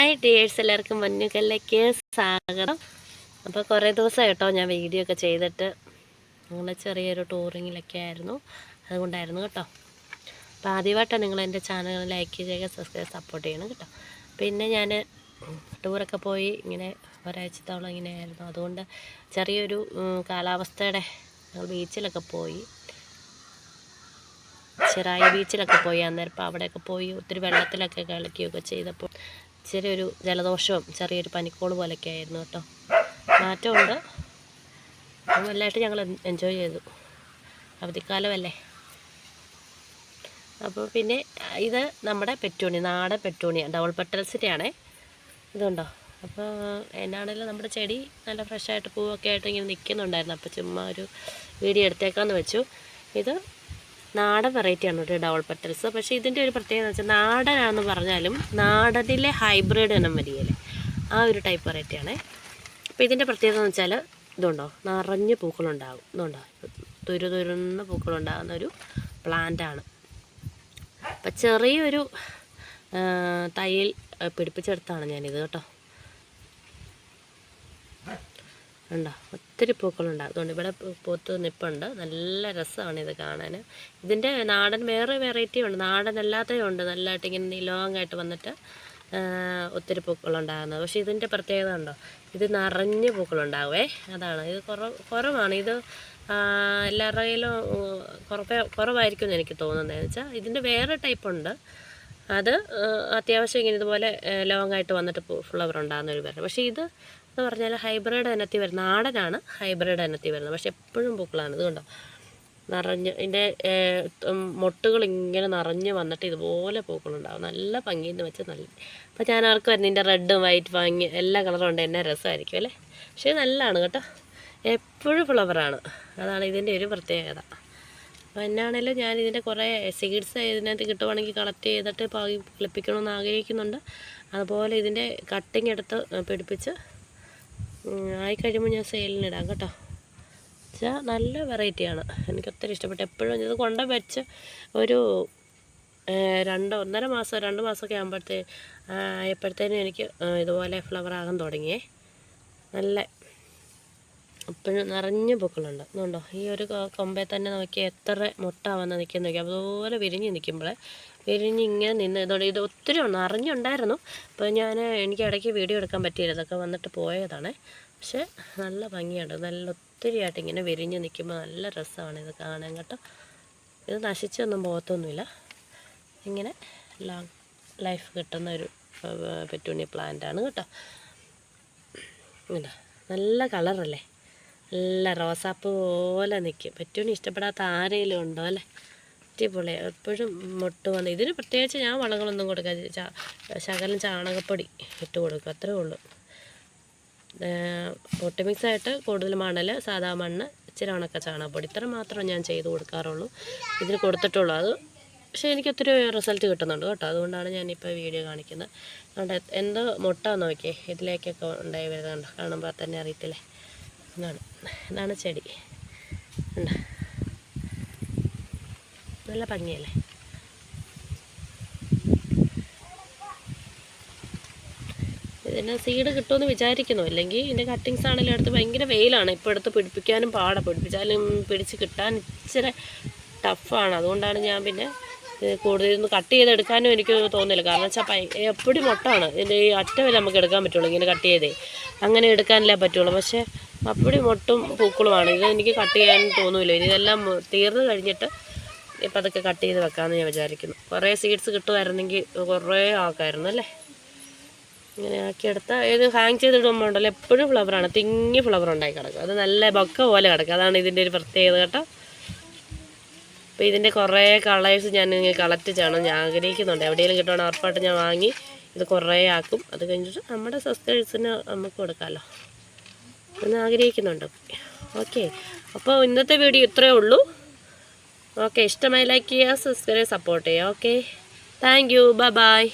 Hi dears എല്ലാവർക്കും മഞ്ഞുകല്ലേക്ക് സ്വാഗതം. അപ്പോൾ കുറേ ദിവസം കേട്ടോ ഞാൻ വീഡിയോ ഒക്കെ ചെയ്തിട്ട്. അങ്ങനെ ചെറിയൊരു ടൂറിങ്ങിലൊക്കെ ആയിരുന്നു. അതുകൊണ്ടായിരുന്നു കേട്ടോ. അപ്പോൾ ആദ്യമായിട്ടാണ് നിങ്ങൾ എന്റെ ചാനൽ ലൈക്ക് ചെയ്യുക സബ്സ്ക്രൈബ് സപ്പോർട്ട് ചെയ്യണം കേട്ടോ. പിന്നെ ഞാൻ ടൂറൊക്കെ പോയി ഇങ്ങനെ ഒരാഴ്ചത്തോളം ഇങ്ങനെ ആയിരുന്നു. അതുകൊണ്ട് ചെറിയൊരു കാലാവസ്ഥയുടെ ഞങ്ങൾ ബീച്ചിലൊക്കെ പോയി. ചെറായി ബീച്ചിലൊക്കെ പോയി. അന്നേരം അപ്പോൾ അവിടെയൊക്കെ പോയി ഒത്തിരി വെള്ളത്തിലൊക്കെ കളിക്കുകയൊക്കെ ചെയ്തപ്പോൾ ചെറിയൊരു ജലദോഷവും ചെറിയൊരു പനിക്കോൾ പോലൊക്കെ ആയിരുന്നു കേട്ടോ. മാറ്റമുണ്ട്. നല്ലതായിട്ട് ഞങ്ങൾ എൻജോയ് ചെയ്തു. അവധിക്കാലമല്ലേ. അപ്പോൾ പിന്നെ ഇത് നമ്മുടെ പെറ്റൂണി നാടൻ പെറ്റൂണിയ ഡബിൾ പെട്ടൽസിന്റെ ആണേ. ഇതുണ്ടോ? അപ്പോൾ എന്നാണേലും നമ്മുടെ ചെടി നല്ല ഫ്രഷായിട്ട് പൂവൊക്കെ ആയിട്ട് ഇങ്ങനെ നിൽക്കുന്നുണ്ടായിരുന്നു. അപ്പോൾ ചുമ്മാ ഒരു വീഡിയോ എടുത്തേക്കാന്ന് വെച്ചു. ഇത് നാടൻ വെറൈറ്റിയാണ് കേട്ടോ ഡബിൾ പെറ്റൽസ് പക്ഷേ ഇതിന്റെ ഒരു പ്രത്യേകത വെച്ചാൽ നാടനാണെന്ന് പറഞ്ഞാലും നാടനിലെ ഹൈബ്രിഡ് ഇനം വരികയില്ലേ ആ ഒരു ടൈപ്പ് വെറൈറ്റിയാണേ അപ്പോൾ ഇതിന്റെ പ്രത്യേകത എന്ന് വെച്ചാൽ ഇതുണ്ടോ? നിറഞ്ഞ് പൂക്കളുണ്ടാകും. ഇതുണ്ടോ? തുരു തുരുന്ന പൂക്കളുണ്ടാകുന്ന ഒരു പ്ലാന്റാണ് അപ്പം ചെറിയൊരു തയ്യൽ പിടിപ്പിച്ചെടുത്താണ് ഞാനിത് കേട്ടോ. ഉണ്ടോ ഒത്തിരി പൂക്കളുണ്ട്. അതുകൊണ്ട് ഇവിടെ പൂത്ത് നിൽപ്പുണ്ട് നല്ല രസമാണ് ഇത് കാണാൻ. ഇതിന്റെ നാടൻ വേറെ വെറൈറ്റി ഉണ്ട്. നാടൻ അല്ലാത്തതും ഉണ്ട്. നല്ലതായിട്ട് ഇങ്ങനെ ലോങ് ആയിട്ട് വന്നിട്ട് ഒത്തിരി പൂക്കളുണ്ടാകുന്നത്. പക്ഷേ ഇതിന്റെ പ്രത്യേകത ഉണ്ടോ? ഇത് നിറഞ്ഞ് പൂക്കളുണ്ടാവേ അതാണ്. ഇത് കുറവ് കുറവാണ്. ഇത് എല്ലാവരുടെ കുറവേ കുറവായിരിക്കും എന്ന് എനിക്ക് തോന്നുന്നത്. എന്ന് വെച്ചാൽ ഇതിന്റെ വേറെ ടൈപ്പ് ഉണ്ട്. അത് അത്യാവശ്യം ഇങ്ങനെ ഇതുപോലെ ലോങ് ആയിട്ട് വന്നിട്ട് ഫ്ലവർ ഉണ്ടാകുന്ന ഒരു പേരാണ് പക്ഷേ ഇത് എന്ന് പറഞ്ഞാൽ ഹൈബ്രിഡ് ഇനത്തിൽ വരുന്ന ആടനാണ് ഹൈബ്രിഡ് ഇനത്തിൽ വരുന്നത്. പക്ഷെ എപ്പോഴും പൂക്കളാണ്. ഇതുകൊണ്ടോ കണ്ടോ? നിറഞ്ഞ് ഇതിന്റെ മൊട്ടുകൾ ഇങ്ങനെ നിറഞ്ഞ് വന്നിട്ട് ഇതുപോലെ പൂക്കളുണ്ടാവും. നല്ല ഭംഗിയെന്ന് വെച്ചാൽ നല്ല അപ്പോൾ ഞാൻ ആർക്ക് വരുന്ന ഇതിന്റെ റെഡും വൈറ്റ് വാങ്ങി എല്ലാ കളറും ഉണ്ട്. എന്നെ രസമായിരിക്കും അല്ലേ? പക്ഷേ നല്ലതാണ് കേട്ടോ. എപ്പോഴും ഫ്ലവറാണ്. അതാണ് ഇതിന്റെ ഒരു പ്രത്യേകത. അപ്പോൾ എന്നാണേലും ഞാൻ ഇതിന്റെ കുറേ സീഡ്സ് ഇതിനകത്ത് കിട്ടുവാണെങ്കിൽ കളക്ട് ചെയ്തിട്ട് പാകി കിളിപ്പിക്കണമെന്ന് ആഗ്രഹിക്കുന്നുണ്ട്. അതുപോലെ ഇതിന്റെ കട്ടിങ് എടുത്ത് പിടിപ്പിച്ച് ഉം, ആയിക്കഴിയുമ്പോൾ ഞാൻ സെയിലിനിടാം കേട്ടോ. വെച്ചാൽ നല്ല വെറൈറ്റിയാണ് എനിക്ക് ഒത്തിരി ഇഷ്ടപ്പെട്ടു. എപ്പോഴും ഇത് കൊണ്ട് വെച്ച് ഒരു രണ്ടോ ഒന്നര മാസം രണ്ട് മാസമൊക്കെ ആകുമ്പോഴത്തേ ആയപ്പോഴത്തേനും എനിക്ക് ഇതുപോലെ ഫ്ലവർ ആകാൻ തുടങ്ങിയേ. നല്ല എപ്പോഴും നിറഞ്ഞ പൂക്കളുണ്ട്. ഇതുണ്ടോ? ഈ ഒരു കൊമ്പേ തന്നെ നോക്കി എത്ര മുട്ട വന്ന് നിൽക്കുന്ന നോക്കി അതുപോലെ വിരിഞ്ഞ് നിൽക്കുമ്പോൾ വിരിഞ്ഞ് ഇങ്ങനെ നിന്ന് ഇതോടെ ഇത് ഒത്തിരി നിറഞ്ഞുണ്ടായിരുന്നു അപ്പോൾ ഞാൻ എനിക്ക് ഇടയ്ക്ക് വീഡിയോ എടുക്കാൻ പറ്റിയില്ല. ഇതൊക്കെ വന്നിട്ട് പോയതാണ്. പക്ഷേ നല്ല ഭംഗിയുണ്ട്. നല്ല ഒത്തിരി ആയിട്ട് ഇങ്ങനെ വിരിഞ്ഞ് നിൽക്കുമ്പോൾ നല്ല രസമാണ് ഇത് കാണാൻ കേട്ടോ. ഇത് നശിച്ചൊന്നും പോകത്തൊന്നുമില്ല. ഇങ്ങനെ ലോങ് ലൈഫ് കിട്ടുന്ന ഒരു പെറ്റൂണിയ പ്ലാന്റാണ് കേട്ടോ. ഇതാ നല്ല കളറല്ലേ നല്ല റോസാപ്പ് പോലെ നിൽക്കും. പെറ്റൂണി ഇഷ്ടപ്പെടാത്ത ആരെങ്കിലും ഉണ്ടോ അല്ലേ? അടിപൊളി എപ്പോഴും മുട്ട് വന്ന് ഇതിന് പ്രത്യേകിച്ച് ഞാൻ വളങ്ങളൊന്നും കൊടുക്കാതെ ശകലം ചാണകപ്പൊടി ഇട്ട് കൊടുക്കും. അത്രേ ഉള്ളൂ. ഒട്ടുമിക്സായിട്ട് കൂടുതൽ മണൽ സാധാ മണ്ണ് ഇച്ചിരി ഉണക്ക ചാണകപ്പൊടി. ഇത്ര മാത്രം ഞാൻ ചെയ്ത് കൊടുക്കാറുള്ളൂ. ഇതിന് കൊടുത്തിട്ടുള്ളൂ. അത് പക്ഷേ എനിക്ക് ഒത്തിരി റിസൾട്ട് കിട്ടുന്നുണ്ട് കേട്ടോ. അതുകൊണ്ടാണ് ഞാനിപ്പോൾ വീഡിയോ കാണിക്കുന്നത്. അതുകൊണ്ട് എന്തോ മുട്ട നോക്കിയേ. ഇതിലേക്കൊക്കെ ഉണ്ടായി വരുന്നുണ്ട് കാണുമ്പോൾ തന്നെ അറിയത്തില്ലേ? എന്നാണ് ഇതാണ് ചെടി. ഉണ്ട് നല്ല ഭംഗിയല്ലേ? ഇതിന് സീഡ് കിട്ടുമെന്ന് വിചാരിക്കുന്നു. അല്ലെങ്കിൽ ഇതിന്റെ കട്ടിങ്സ് ആണെങ്കിലും അടുത്ത് ഭയങ്കര വെയിലാണ്. ഇപ്പോൾ എടുത്ത് പിടിപ്പിക്കാനും പാടാണ് പിടിപ്പിച്ചാലും പിടിച്ച് കിട്ടാൻ ഇച്ചിരി ടഫാണ് അതുകൊണ്ടാണ് ഞാൻ പിന്നെ കൂടുതലൊന്ന് കട്ട് ചെയ്തെടുക്കാനും എനിക്ക് തോന്നില്ല കാരണം വെച്ചാൽ എപ്പോഴും മുട്ടാണ്? ഇതിന്റെ ഈ അറ്റ വരെ നമുക്ക് എടുക്കാൻ പറ്റുള്ളൂ ഇങ്ങനെ കട്ട് ചെയ്തേ. അങ്ങനെ എടുക്കാനല്ലേ പറ്റുള്ളൂ. പക്ഷേ അപ്പടി മുട്ടും പൂക്കളുമാണ്. ഇത് എനിക്ക് കട്ട് ചെയ്യാൻ തോന്നില്ല. ഇനി ഇതെല്ലാം തീർന്നു കഴിഞ്ഞിട്ട് ഇപ്പം അതൊക്കെ കട്ട് ചെയ്ത് വെക്കാമെന്ന് ഞാൻ വിചാരിക്കുന്നു. കുറേ സീഡ്സ് കിട്ടുമായിരുന്നെങ്കിൽ കുറേ ആക്കായിരുന്നു അല്ലേ? ഇങ്ങനെ ആക്കിയെടുത്ത ഇത് ഹാങ് ചെയ്തിടുമ്പോൾ ഉണ്ടല്ലോ എപ്പോഴും ഫ്ലവറാണ് തിങ്ങി ഫ്ലവർ ഉണ്ടായി കിടക്കും. അത് നല്ല ബൊക്ക പോലെ കിടക്കും. അതാണ് ഇതിന്റെ ഒരു പ്രത്യേകത കേട്ടോ. അപ്പോൾ ഇതിന്റെ കുറേ കളേഴ്സ് ഞാൻ കളക്ട് ചെയ്യണം. ഞാൻ ആഗ്രഹിക്കുന്നുണ്ട്. എവിടെയെങ്കിലും കിട്ടണം ഉറപ്പായിട്ട് ഞാൻ വാങ്ങി ഇത് കുറേ ആക്കും. അത് കഴിഞ്ഞിട്ട് നമ്മുടെ സബ്സ്ക്രൈബേഴ്സിന് നമുക്ക് കൊടുക്കാമല്ലോ എന്ന് ആഗ്രഹിക്കുന്നുണ്ട്. ഓക്കെ. അപ്പോൾ ഇന്നത്തെ വീഡിയോ ഇത്രയേ ഉള്ളൂ. ഓക്കെ ഇഷ്ടമായി ലൈക്ക് ചെയ്യുക സബ്സ്ക്രൈബ് സപ്പോർട്ട് ചെയ്യുക. Okay thank you bye